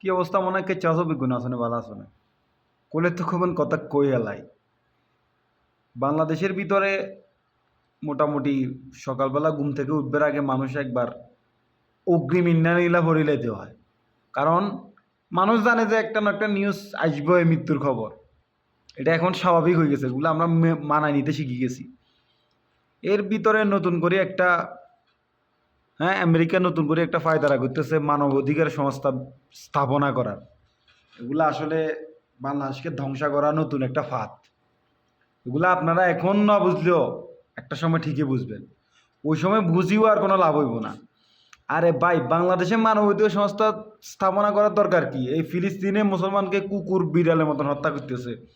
কি অবস্থা? মনে কেচ্ছা আছো বিগুণ আসনে ভালো আসনে কোলে তো খবন কথা কই এলাই। বাংলাদেশের ভিতরে মোটামুটি সকালবেলা ঘুম থেকে উঠবার আগে মানুষ একবার অগ্রিম ইন্নানিলা ভরিলাইতে হয়। কারণ মানুষ জানে যে একটা না একটা নিউজ আসবে মৃত্যুর খবর। এটা এখন স্বাভাবিক হয়ে গেছে, এগুলো আমরা মানায় নিতে শিখে গেছি। এর ভিতরে নতুন করে একটা হ্যাঁ আমেরিকা নতুন করে একটা ফায়দারা করতেছে মানব অধিকার সংস্থা স্থাপনা করার। এগুলো আসলে বাংলাদেশকে ধ্বংস করা নতুন একটা ফাঁদ। এগুলো আপনারা এখন না বুঝলেও একটা সময় ঠিকই বুঝবেন। ওই সময় বুঝিও আর কোনো লাভ হইব না। আরে ভাই, বাংলাদেশে মানবাধিকার সংস্থা স্থাপনা করার দরকার কি? এই ফিলিস্তিনে মুসলমানকে কুকুর বিড়ালের মতন হত্যা করতেছে।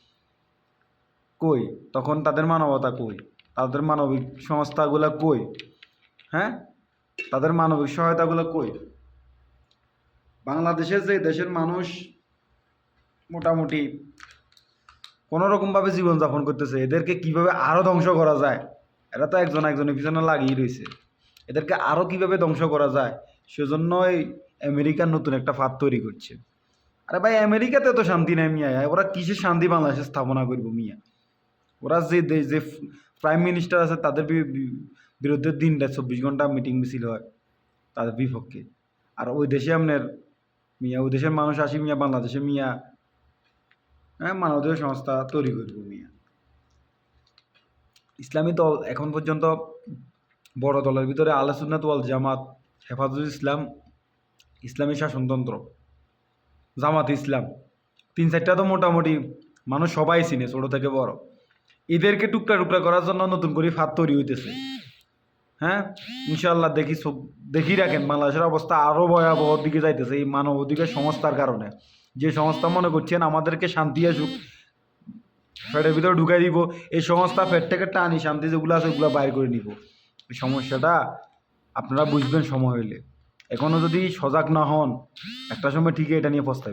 কই? তখন তাদের মানবতা কই? তাদের মানবিক সংস্থাগুলো কই? হ্যাঁ? তাদের মানবিক সহায়তাগুলো কই? বাংলাদেশের যে দেশের মানুষ মোটামুটি কোনো রকমভাবে জীবনযাপন করতেছে, এদেরকে কীভাবে আরও ধ্বংস করা যায়? এরা তো একজন একজনের পিছনে লাগিয়ে রয়েছে। এদেরকে আরও কীভাবে ধ্বংস করা যায়? সেজন্যই আমেরিকার নতুন একটা ফাঁদ তৈরি করছে। আরে ভাই, আমেরিকাতে তো শান্তি নেই মিয়া। ওরা কিসের শান্তি বাংলাদেশে স্থাপনা করব মিয়া? ওরা যে যে প্রাইম মিনিস্টার আছে, তাদের বি- বি- বিরুদ্ধে দিনটা চব্বিশ ঘণ্টা মিটিং মিছিল হয় তাদের বিপক্ষে। আর ওই দেশে আপনার মিয়া, ওই দেশের মানুষ আসি মিয়া বাংলাদেশে মিয়া হ্যাঁ মানবাধিকার সংস্থা তৈরি করব মিয়া। ইসলামী দল এখন পর্যন্ত বড় দলের ভিতরে আলোচনা ওয়াল জামাত হেফাজত ইসলাম, ইসলামী শাসনতন্ত্র, জামাত ইসলাম, তিন চারটা তো মোটামুটি মানুষ সবাই চিনে ছোটো থেকে বড়। এদেরকে টুকরা টুকরা করার জন্য নতুন করে ফাঁদ তৈরি হইতেছে। হ্যাঁ? ইনশাল্লাহ দেখি সব দেখি রাখেন, বাংলাদেশের অবস্থা আরও ভয়াবহ দিকে যাইতেছে এই মানব অধিকার সংস্থার কারণে। যে সংস্থা মনে করছেন, আমাদেরকে শান্তি আসুক ফ্যাটের ভিতরে ঢুকাই দিব, এই সংস্থা ফ্যাট থেকে টানি, শান্তি যেগুলো আছে ওগুলো বাইর করে নিব। এই সমস্যাটা আপনারা বুঝবেন সময় হইলে। এখনও যদি সজাগ না হন, একটা সময় ঠিকই এটা নিয়ে পস্তাবে